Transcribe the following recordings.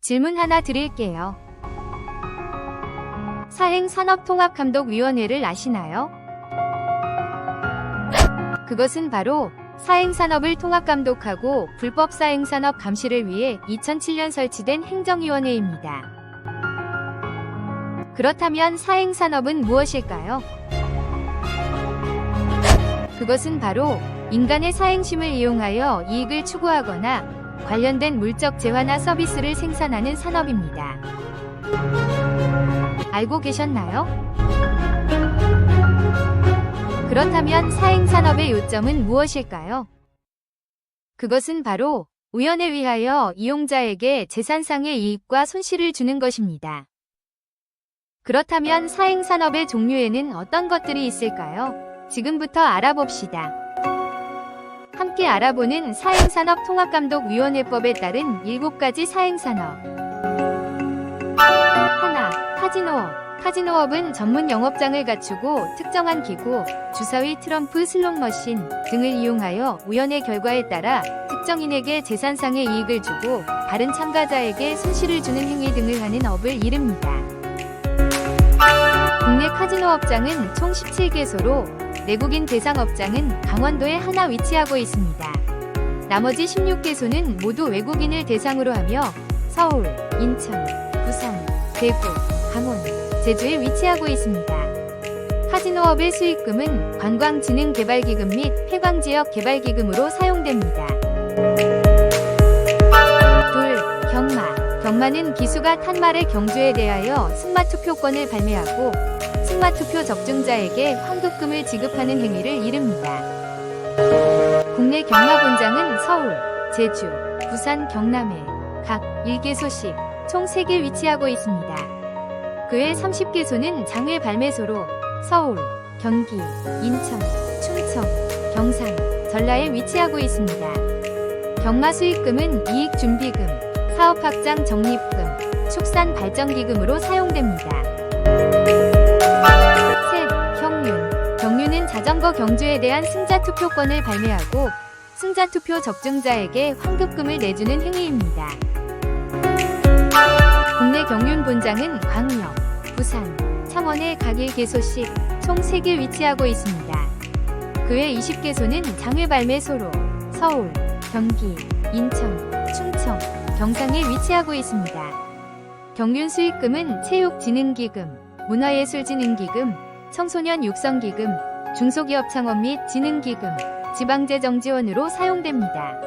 질문 하나 드릴게요. 사행 산업통합감독위원회를 아시나요? 그것은 바로 사행산업을 통합감독하고 불법 사행산업 감시를 위해 2007년 설치된 행정위원회입니다. 그렇다면 사행산업은 무엇일까요? 그것은 바로 인간의 사행심을 이용하여 이익을 추구하거나 관련된 물적 재화나 서비스를 생산하는 산업입니다. 알고 계셨나요? 그렇다면 사행산업의 요점은 무엇일까요? 그것은 바로 우연에 위하여 이용자에게 재산상의 이익과 손실을 주는 것입니다. 그렇다면 사행산업의 종류에는 어떤 것들이 있을까요? 지금부터 알아봅시다. 함께 알아보는 사행산업통합감독위원회법에 따른 7가지 사행산업. 하나, 카지노업. 카지노업은 전문 영업장을 갖추고 특정한 기구, 주사위 트럼프 슬롯머신 등을 이용하여 우연의 결과에 따라 특정인에게 재산상의 이익을 주고 다른 참가자에게 손실을 주는 행위 등을 하는 업을 이릅니다. 국내 카지노 업장은 총 17개소로 내국인 대상 업장은 강원도에 하나 위치하고 있습니다. 나머지 16개소는 모두 외국인을 대상으로 하며 서울, 인천, 부산, 대구, 강원, 제주에 위치하고 있습니다. 카지노업의 수익금은 관광진흥개발기금 및 폐광지역개발기금으로 사용됩니다. 둘, 경마. 경마는 기수가 탄 말의 경주에 대하여 승마 투표권을 발매하고 승마 투표 적중자에게 환급금을 지급하는 행위를 이릅니다. 국내 경마본장은 서울, 제주, 부산, 경남에 각 1개소씩 총 3개 위치하고 있습니다. 그외 30개소는 장외 발매소로 서울, 경기, 인천, 충청, 경상, 전라에 위치하고 있습니다. 경마 수익금은 이익준비금, 사업확장 적립금, 축산 발전기금으로 사용됩니다. 자전거 경주에 대한 승자 투표권을 발매하고 승자 투표 적중자에게 환급금을 내주는 행위입니다. 국내 경륜 본장은 광역, 부산, 창원에 각 1개소씩 총 3개 위치하고 있습니다. 그 외 20개소는 장외 발매 소로 서울, 경기, 인천, 충청, 경상에 위치하고 있습니다. 경륜 수익금은 체육진흥기금, 문화예술진흥기금, 청소년 육성기금, 중소기업 창업 및 진흥기금, 지방재정 지원으로 사용됩니다.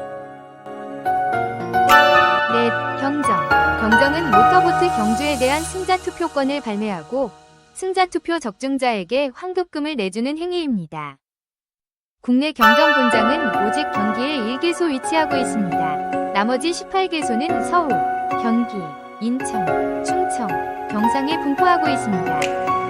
넷, 경정. 경정은 모터보트 경주에 대한 승자 투표권을 발매하고 승자 투표 적중자에게 환급금을 내주는 행위입니다. 국내 경정 본장은 오직 경기에 1개소 위치하고 있습니다. 나머지 18개소는 서울, 경기, 인천, 충청, 경상에 분포하고 있습니다.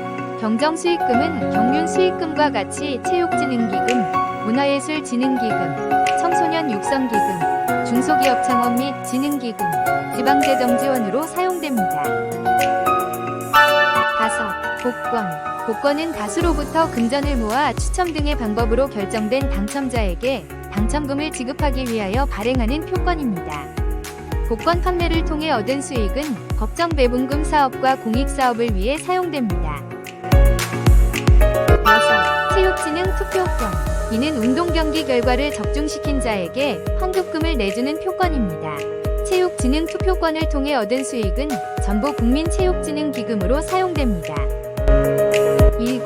경정 수익금은 경륜 수익금과 같이 체육진흥기금, 문화예술진흥기금, 청소년 육성기금, 중소기업 창업 및 진흥기금, 지방재정 지원으로 사용됩니다. 다섯, 복권. 복권은 다수로부터 금전을 모아 추첨 등의 방법으로 결정된 당첨자에게 당첨금을 지급하기 위하여 발행하는 표권입니다. 복권 판매를 통해 얻은 수익은 법정 배분금 사업과 공익 사업을 위해 사용됩니다. 이는 운동 경기 결과를 적중시킨 자에게 환급금을 내주는 표권입니다. 체육진흥 투표권을 통해 얻은 수익은 전부 국민체육진흥기금으로 사용됩니다. 7.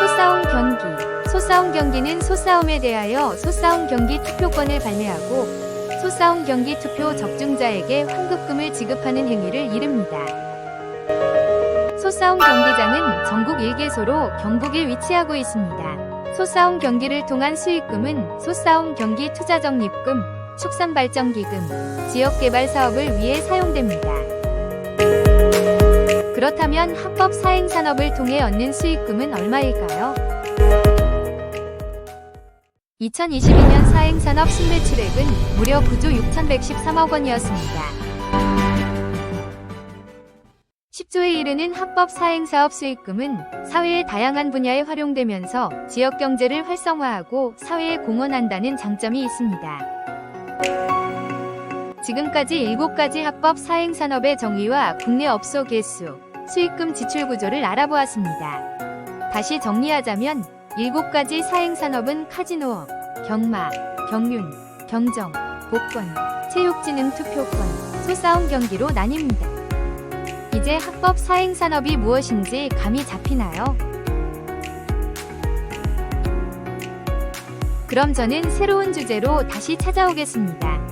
소싸움 경기. 소싸움 경기는 소싸움에 대하여 소싸움 경기 투표권을 발매하고 소싸움 경기 투표 적중자에게 환급금을 지급하는 행위를 이릅니다. 소싸움 경기장은 전국 1개소로 경북에 위치하고 있습니다. 소싸움 경기를 통한 수익금은 소싸움 경기 투자적립금, 축산발전기금, 지역개발 사업을 위해 사용됩니다. 그렇다면 합법 사행 산업을 통해 얻는 수익금은 얼마일까요? 2022년 사행 산업 순매출액은 무려 9조 6,113억 원이었습니다. 10조에 이르는 합법 사행사업 수익금은 사회의 다양한 분야에 활용되면서 지역 경제를 활성화하고 사회에 공헌한다는 장점이 있습니다. 지금까지 7가지 합법 사행산업의 정의와 국내 업소 개수, 수익금 지출 구조를 알아보았습니다. 다시 정리하자면 7가지 사행산업은 카지노업, 경마, 경륜, 경정, 복권, 체육진흥 투표권, 소싸움 경기로 나뉩니다. 이제 합법 사행 산업이 무엇인지 감이 잡히나요? 그럼 저는 새로운 주제로 다시 찾아오겠습니다.